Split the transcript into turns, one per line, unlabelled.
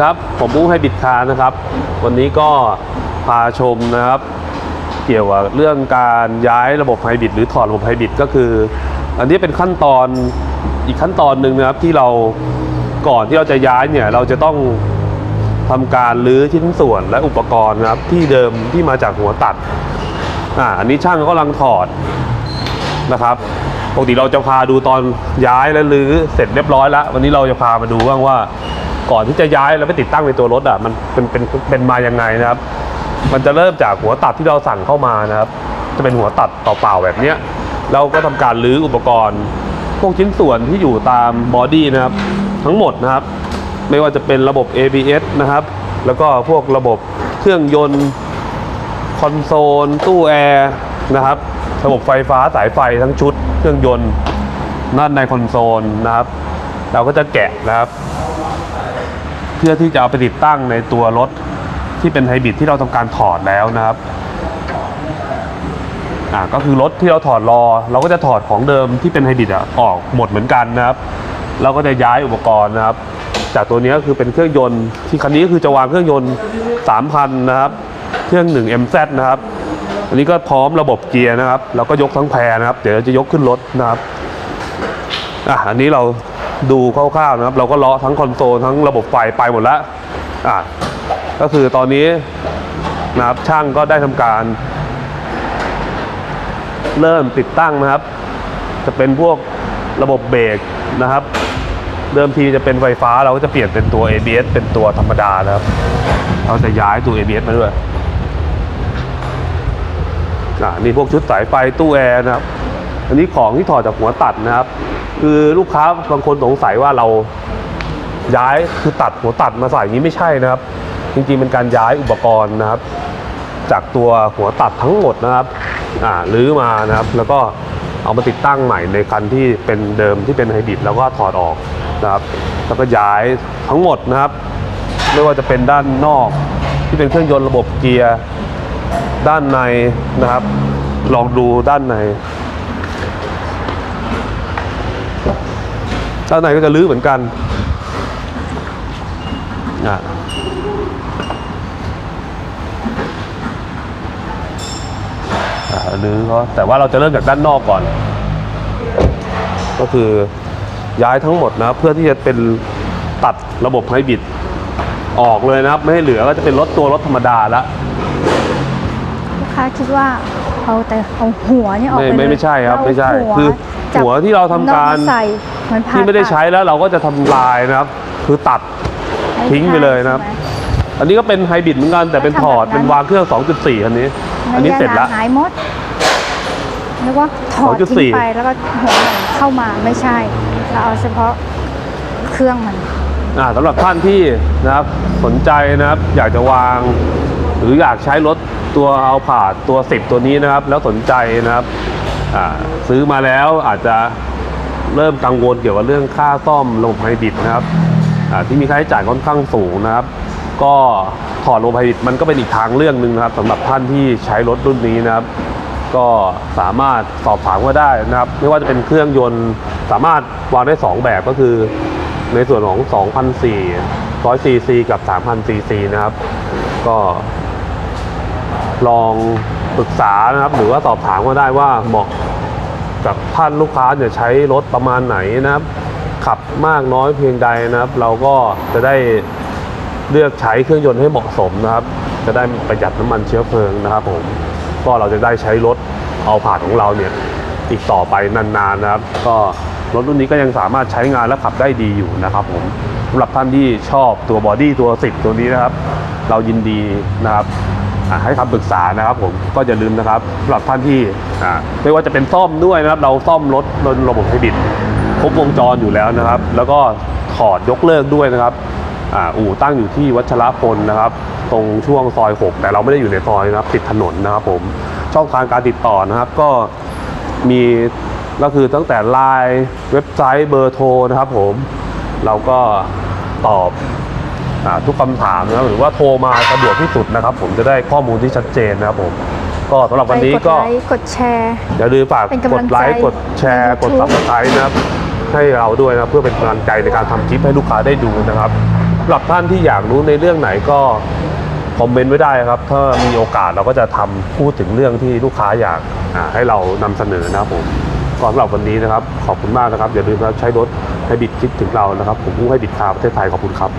ครับผมมุ้ให้บิดคานะครับ วันนี้ก็พาชมนะครับ เกี่ยวกับเรื่องการย้ายระบบไฮบริดหรือถอดระบบไฮบริดก็คือ อันนี้เป็นขั้นตอนอีกขั้นตอนหนึ่งนะครับที่เราก่อนที่เราจะย้ายเนี่ยเราจะต้องทำการรื้อชิ้นส่วนและอุปกรณ์นะครับที่เดิมที่มาจากหัวตัดอ่าอันนี้ช่างเขากำลังถอดนะครับปกติเราจะพาดูตอนย้ายและรื้อเสร็จเรียบร้อยแล้ว วันนี้เราจะพามาดูบ้างว่า ก่อนที่จะย้ายแล้วไปติดตั้งในตัวรถอะมันเป็นเป็นเป็นมายังไงนะครับ มันจะเริ่มจากหัวตัดที่เราสั่งเข้ามานะครับ จะเป็นหัวตัดเปล่าๆแบบเนี้ยเราก็ทำการรื้ออุปกรณ์ พวกชิ้นส่วนที่อยู่ตามบอดี้นะครับ ทั้งหมดนะครับ ไม่ว่าจะเป็นระบบ ABS นะครับ แล้วก็พวกระบบเครื่องยนต์ คอนโซล ตู้แอร์นะครับ ระบบไฟฟ้าสายไฟทั้งชุด เครื่องยนต์ด้านในคอนโซลนะครับ เราก็จะแกะนะครับ เพื่อที่จะเอาไปติดตั้งในตัวรถที่เป็นไฮบริดที่เราทำการถอดแล้วนะครับอ่าก็คือรถที่เราถอดรอ เราก็จะถอดของเดิมที่เป็นไฮบริดอะออกหมดเหมือนกันนะครับเราก็จะย้ายอุปกรณ์นะครับ จากตัวนี้ก็คือเป็นเครื่องยนต์ที่คันนี้ก็คือจะวางเครื่องยนต์ 3,000 นะครับ เครื่อง 1 MZ นะครับ อันนี้ก็พร้อมระบบเกียร์นะครับ แล้วก็ยกทั้งแพรนะครับ เดี๋ยวจะยกขึ้นรถนะครับอะอันนี้เรา ดูคร่าวๆนะครับ เราก็เลาะทั้งคอนโซลทั้งระบบไฟไปหมดแล้วอะก็คือตอนนี้นะครับช่างก็ได้ทำการ เริ่มติดตั้งนะครับ จะเป็นพวกระบบเบรกนะครับ เดิมทีจะเป็นไฟฟ้าเราก็จะเปลี่ยนเป็นตัว ABS เป็นตัวธรรมดานะครับ เราจะย้ายตัว ABS มาด้วยอ่านี่พวกชุดสายไฟตู้แอร์นะครับ อันนี้ของที่ถอดจากหัวตัดนะครับ คือลูกค้าบางคนสงสัยว่าเราย้ายคือตัดหัวตัดมาใส่นี้ไม่ใช่นะครับ จริงๆเป็นการย้ายอุปกรณ์นะครับ จากตัวหัวตัดทั้งหมดนะครับอ่ารื้อมานะครับ แล้วก็เอามาติดตั้งใหม่ในคันที่เป็นเดิมที่เป็นไฮบริดแล้วก็ถอดออกนะครับ แล้วก็ย้ายทั้งหมดนะครับ ไม่ว่าจะเป็นด้านนอกที่เป็นเครื่องยนต์ระบบเกียร์ด้านในนะครับ ลองดูด้านใน ด้านในก็จะลื้อเหมือนกันอะลื้อเขาแต่ว่าเราจะเริ่มจากด้านนอกก่อน ก็คือย้ายทั้งหมดนะเพื่อที่จะเป็นตัดระบบไฮบริดออกเลยนะครับ ไม่ให้เหลือก็จะเป็นรถตัวรถธรรมดาละ
ลูกค้าคิดว่า เอาแต่เอาหัวนี่ออก
ไม่
ไป
ไม่
เลย
ไม่ใช่ครับ
เอา
ไม่ใช่
หัว
คือ
จับ
หัวที่เราทำการ
นอใส่เหมือนผ่า
ที่ไม่ได้
ตั
ใช้แล้วเราก็จะทำลายนะครับ คือตัดทิ้งไปเลยนะครับ
ใช่ไหม
อันนี้ก็เป็นไฮบริดเหมือนกันแต่เป็นถอด
ทำแบบนั้น
เป็นวางเครื่อง 2.4คันนี้ อันนี้เสร็จแล้ว
หายหมดนึกว่าถอด
2.4
ทิ้งไปแล้วก็หัวมันเข้ามาไม่ใช่ เราเอาเฉพาะเครื่องมัน
อ่า สำหรับท่านที่นะครับสนใจนะครับอยากจะวาง หรืออยากใช้รถตัวเอาผาดตัว 10 ตัวนี้นะครับ แล้วสนใจนะครับซื้อมาแล้วอาจจะเริ่มกังวลเกี่ยวกับเรื่องค่าซ่อมระบบไฮบริดนะครับที่มีค่าใช้จ่ายค่อนข้างสูงนะครับ ก็ถอดระบบไฮบริดมันก็เป็นอีกทางเรื่องหนึ่งนะครับสำหรับท่านที่ใช้รถรุ่นนี้นะครับ ก็สามารถสอบถามก็ได้นะครับ ไม่ว่าจะเป็นเครื่องยนต์สามารถวางได้ 2 แบบก็คือ ในส่วนของ2,400 100ซีซีกับ3,000ซีซีนะครับ ก็ลองปรึกษานะครับ หรือว่าสอบถามก็ได้ว่าเหมาะกับท่านลูกค้าเนี่ยใช้รถประมาณไหนนะครับ ขับมากน้อยเพียงใดนะครับ เราก็จะได้เลือกใช้เครื่องยนต์ให้เหมาะสมนะครับ จะได้ประหยัดน้ำมันเชื้อเพลิงนะครับผมก็เราจะได้ใช้รถเอาผ่านของเราเนี่ยอีกต่อไปนานๆนะครับ ก็ รถรุ่นนี้ก็ยังสามารถใช้งานและขับได้ดีอยู่นะครับผมสำหรับท่านที่ชอบตัวบอดี้ตัว10ตัวนี้นะครับ เรายินดีนะครับให้คำปรึกษานะครับผมก็อย่าลืมนะครับสำหรับท่านที่ไม่ว่าจะเป็นซ่อมด้วยนะครับ เราซ่อมรถรถระบบไฮบริดครบวงจรอยู่แล้วนะครับ แล้วก็ถอดยกเลิกด้วยนะครับอ,อู่ตั้งอยู่ที่วัชรพลนะครับ ตรงช่วงซอย 6 แต่เราไม่ได้อยู่ในซอยนะครับติดถนนนะครับผมช่องทางการติดต่อนะครับก็มี ก็คือตั้งแต่ไลน์เว็บไซต์เบอร์โทรนะครับผม เราก็ตอบอาทุกคำถามนะครับหรือว่าโทรมาสะดวกที่สุดนะครับ ผมจะได้ข้อมูลที่ชัดเจนนะครับผมก็สำหรับวันนี้ก็
ไปกดไลค์กดแชร์
อย่าลืมฝาก
เป็น
ก
กำลั
ด
งใจ
ไลค์กดแชร์กด
ใน
ซับ
YouTube
สไครต์นะครับให้เราด้วยนะครับเพื่อเป็นกำลังใจในการทำคลิปให้ลูกค้าได้ดูนะครับสำหรับท่านที่อยากรู้ในเรื่องไหนก็คอมเมนต์ไว้ได้ครับ ถ้ามีโอกาสเราก็จะทำพูดถึงเรื่องที่ลูกค้าอยากอ่าให้เรานำเสนอนะครับผม ก็สำหรับวันนี้นะครับ ขอบคุณมากนะครับ อย่าลืมนะครับใช้รถให้บิดคิดถึงเรานะครับ ผมผู้ให้บิดคาประเทศไทยขอบคุณครับ